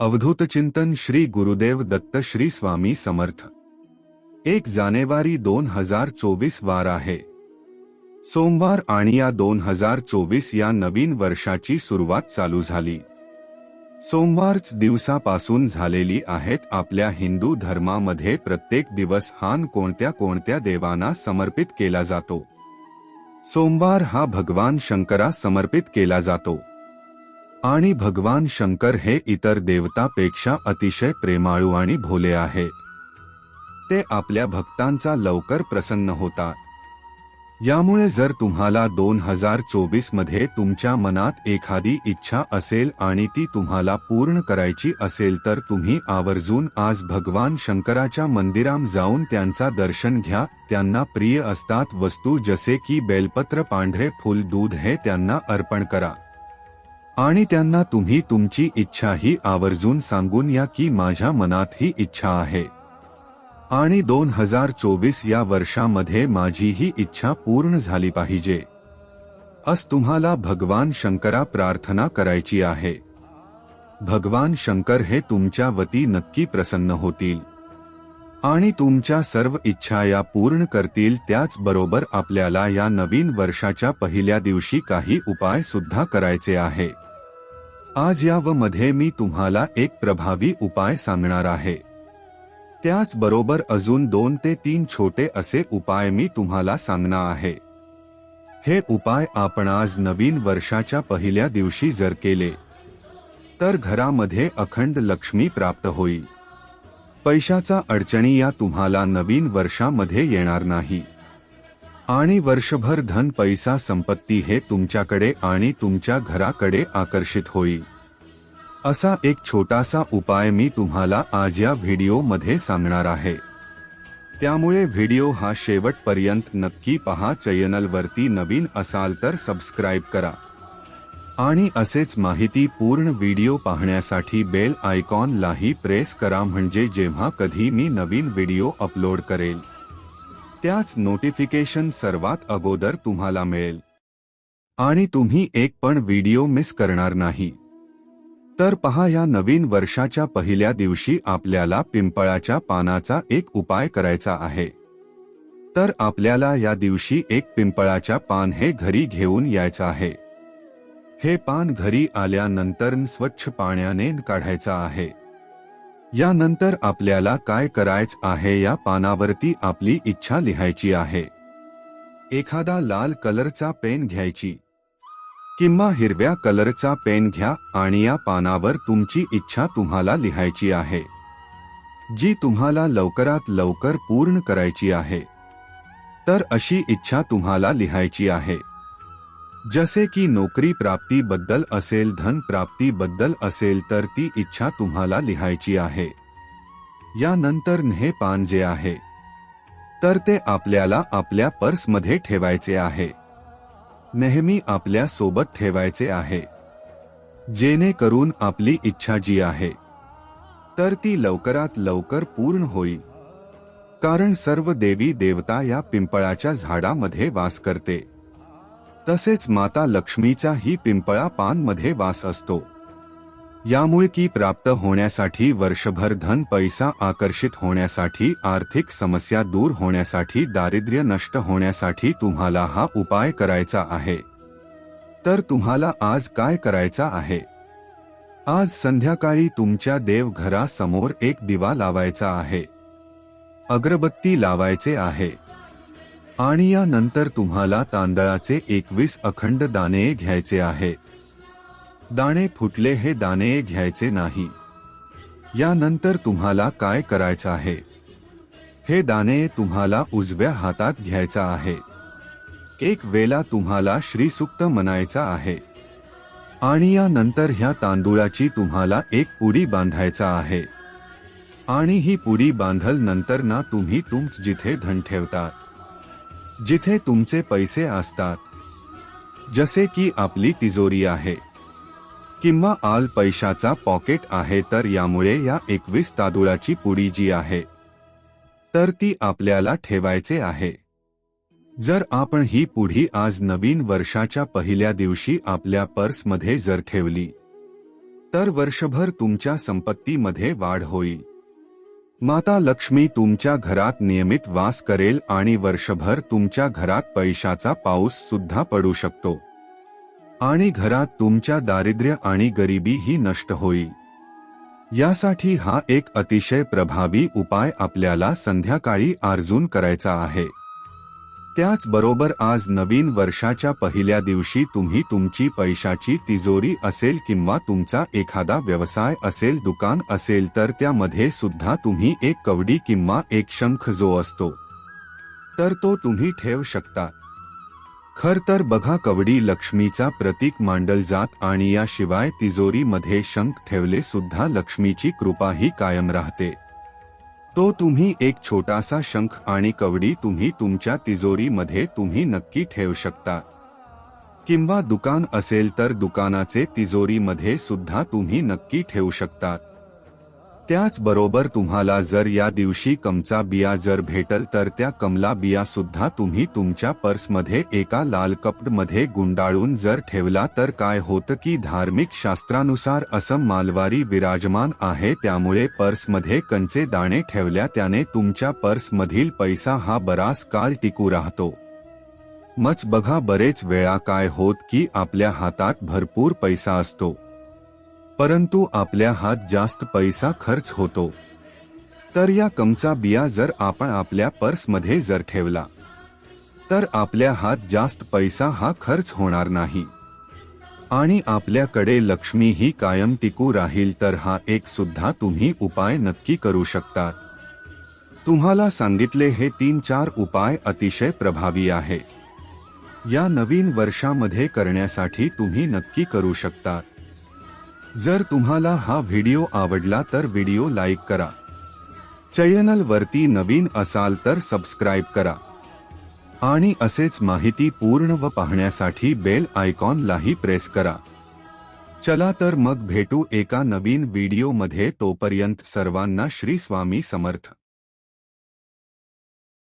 अवधूत चिंतन श्री गुरुदेव दत्त श्री स्वामी समर्थ. एक जानेवारी दोन हजार चोवीस वार आहे. सोमवार आणि या दोन हजार चोवीस या नवीन वर्षाची सुरुवात चालू झाली. सोमवारच दिवसापासून झालेली आहेत आपल्या हिंदू धर्मामध्ये प्रत्येक दिवस हान कोणत्या कोणत्या देवांना समर्पित केला जातो. सोमवार हा भगवान शंकरा समर्पित केला जातो. आणि भगवान शंकर हे इतर देवतापेक्षा अतिशय प्रेमाळू आणि भोले आहेत ते आपल्या भक्तांचा लवकर प्रसन्न होतात. यामुळे जर तुम्हाला दोन हजार चोवीसमध्ये तुमच्या मनात एखादी इच्छा असेल आणि ती तुम्हाला पूर्ण करायची असेल तर तुम्ही आवर्जून आज भगवान शंकराच्या मंदिराम जाऊन त्यांचा दर्शन घ्या. त्यांना प्रिय असतात वस्तू जसे की बेलपत्र पांढरे फुल दूध हे त्यांना अर्पण करा. आणि त्यांना तुम्ही तुमची इच्छा ही आवर्जून सांगून या की माझ्या मनात ही इच्छा आहे. आणि दोन हजार चोवीस या वर्षामध्ये माझी ही इच्छा पूर्ण झाली पाहिजे. अस तुम्हाला भगवान शंकरा प्रार्थना करायची आहे. भगवान शंकर हे तुमच्या वती नक्की प्रसन्न होतील. आणि तुमच्या सर्व इच्छा या पूर्ण करतील त्याचबरोबर आपल्याला या नवीन वर्षाच्या पहिल्या दिवशी काही उपाय सुद्धा करायचे आहे. आज या व मध्ये मी तुम्हाला एक प्रभावी उपाय सांगणार आहे. त्याचबरोबर अजून दोन ते तीन छोटे असे उपाय मी तुम्हाला सांगणार आहे. हे उपाय आपण आज नवीन वर्षाच्या पहिल्या दिवशी जर केले तर घरामध्ये अखंड लक्ष्मी प्राप्त होईल. पैशाचा अडचणी या तुम्हाला नवीन वर्षामध्ये येणार नाही. आणि वर्षभर धन पैसा संपत्ती हे तुमच्याकडे आणि तुमच्या घराकडे आकर्षित होईल. असा एक छोटासा उपाय मी तुम्हाला आज या व्हिडिओमध्ये सांगणार आहे. त्यामुळे व्हिडिओ हा शेवटपर्यंत नक्की पहा चॅनलवरती नवीन असाल तर सबस्क्राईब करा. आणि असेच माहिती पूर्ण व्हिडिओ पाहण्यासाठी बेल आयकॉनलाही प्रेस करा म्हणजे जेव्हा कधी मी नवीन व्हिडिओ अपलोड करेल. त्याच नोटिफिकेशन सर्वात अगोदर तुम्हाला मिळेल. आणि तुम्ही एक पण व्हिडिओ मिस करणार नाही. तर पहा या नवीन वर्षाच्या पहिल्या दिवशी आपल्याला पिंपळाच्या पानाचा एक उपाय करायचा आहे. तर आपल्याला या दिवशी एक पिंपळाच्या पान हे घरी घेऊन यायचं आहे. हे पान घरी आल्यानंतर स्वच्छ पाण्याने काढायचं आहे. यानंतर आपल्याला काय करायचं आहे या पानावरती आपली इच्छा लिहायची आहे. एखादा लाल कलरचा पेन घ्यायची. किंवा हिरव्या कलरचा पेन घ्या आणि या पानावर तुमची इच्छा तुम्हाला लिहायची आहे. जी तुम्हाला लवकरात लवकर पूर्ण करायची आहे. तर अशी इच्छा तुम्हाला लिहायची आहे. जसे की नोकरी प्राप्तीबद्दल असेल धन प्राप्तीबद्दल असेल तर ती इच्छा तुम्हाला लिहायची आहे. यानंतर हे पान जे आहे. तर ते आपल्याला आपल्या पर्समध्ये ठेवायचे आहे. नेहमी आपल्यासोबत ठेवायचे आहे. जेणेकरून आपली इच्छा जी आहे तर ती लवकरात लवकर पूर्ण होईल. कारण सर्व देवी देवता या पिंपळाच्या झाडामध्ये वास करते. तसेच माता लक्ष्मीचा ही पिंपळा पानमध्ये वास असतो. यामुळे की प्राप्त होण्यासाठी वर्षभर धन पैसा आकर्षित होण्यासाठी आर्थिक समस्या दूर होण्यासाठी दारिद्र्य नष्ट होण्यासाठी तुम्हाला हा उपाय करायचा आहे. तर तुम्हाला आज काय करायचा आहे? आज संध्याकाळी तुमच्या देवघरासमोर एक दिवा लावायचा आहे. अगरबत्ती लावायचे आहे. आणि यानंतर तुम्हाला तांदळाचे एकवीस अखंड दाणे घ्यायचे आहे. दाणे फुटले हे दाणे घ्यायचे नाही. यानंतर तुम्हाला काय करायचं आहे? हे दाणे तुम्हाला उजव्या हातात घ्यायचा आहे. एक वेला तुम्हाला श्रीसुक्त म्हणायचा आहे. आणि यानंतर ह्या तांदूळाची तुम्हाला एक पुडी बांधायचा आहे. आणि ही पुडी बांधल नंतर ना तुम्ही तुम जिथे धन ठेवतात. जिथे तुमचे पैसे असतात जसे की आपली तिजोरी आहे किंवा आल पैशाचा पॉकेट आहे तर यामुळे या एकवीस तादुळाची पुडी जी आहे तर ती आपल्याला ठेवायचे आहे. जर आपण ही पुढी आज नवीन वर्षाच्या पहिल्या दिवशी आपल्या पर्समध्ये जर ठेवली तर वर्षभर तुमच्या संपत्तीमध्ये वाढ होईल. माता लक्ष्मी तुमच्या घरात नियमित वास करेल आणि वर्षभर तुमच्या घरात पैशाचा पाऊस सुद्धा पडू शकतो. आणि घरात तुमच्या दारिद्र्य आणि गरिबी ही नष्ट होईल. यासाठी हा एक अतिशय प्रभावी उपाय आपल्याला संध्याकाळी आर्जून करायचा आहे. त्याचबरोबर आज नवीन वर्षाच्या पहिल्या दिवशी तुम्ही तुमची पैशाची तिजोरी असेल किंवा तुमचा एखादा व्यवसाय असेल दुकान असेल तर त्यामध्ये सुद्धा तुम्ही एक कवडी किंवा एक शंख जो असतो तर तो तुम्ही ठेवू शकता. खर तर बघा कवडी लक्ष्मीचा प्रतीक मांडल जात आणि याशिवाय तिजोरीमध्ये शंख ठेवले सुद्धा लक्ष्मीची कृपा ही कायम राहते. तो तुम्ही एक छोटासा शंख आणि कवडी तुम्ही तुमच्या तिजोरीमध्ये तुम्ही नक्की ठेवू शकता. किंवा दुकान असेल तर दुकानाचे तिजोरीमध्ये सुद्धा तुम्ही नक्की ठेवू शकता. त्याचबरोबर तुम्हाला जर या दिवशी कमचा बिया जर भेटल तर त्या कमला बिया सुद्धा तुम्ही तुमच्या पर्समध्ये एका लाल कपडमध्ये गुंडाळून जर ठेवला तर काय होतं की धार्मिक शास्त्रानुसार असं मालवारी विराजमान आहे त्यामुळे पर्समध्ये कंचे दाणे ठेवल्या त्याने तुमच्या पर्समधील पैसा हा बराच काळ टिकू राहतो. मच बघा बरेच वेळा काय होत की आपल्या हातात भरपूर पैसा असतो. परंतु आपल्या हात जास्त पैसा खर्च होतो. तर या कमचा बिया जर आपण आपल्या पर्समध्ये जर ठेवला तर आपल्या हात जास्त पैसा हा खर्च होणार नाही. आणि आपल्याकडे लक्ष्मी ही कायम टिकू राहील तर हा एक सुद्धा तुम्ही उपाय नक्की करू शकता तुम्हाला सांगितले हे तीन चार उपाय अतिशय प्रभावी आहे. या नवीन वर्षामध्ये करण्यासाठी तुम्ही नक्की करू शकता जर तुम्हाला हा व्हिडिओ आवडला तर व्हिडिओ लाईक करा. चॅनल वरती नवीन असाल तर सबस्क्राईब करा. आणि असेच माहिती पूर्ण व पाहण्यासाठी बेल आयकॉनलाही प्रेस करा. चला तर मग भेटू एका नवीन व्हिडिओमध्ये. तोपर्यंत सर्वांना श्री स्वामी समर्थ.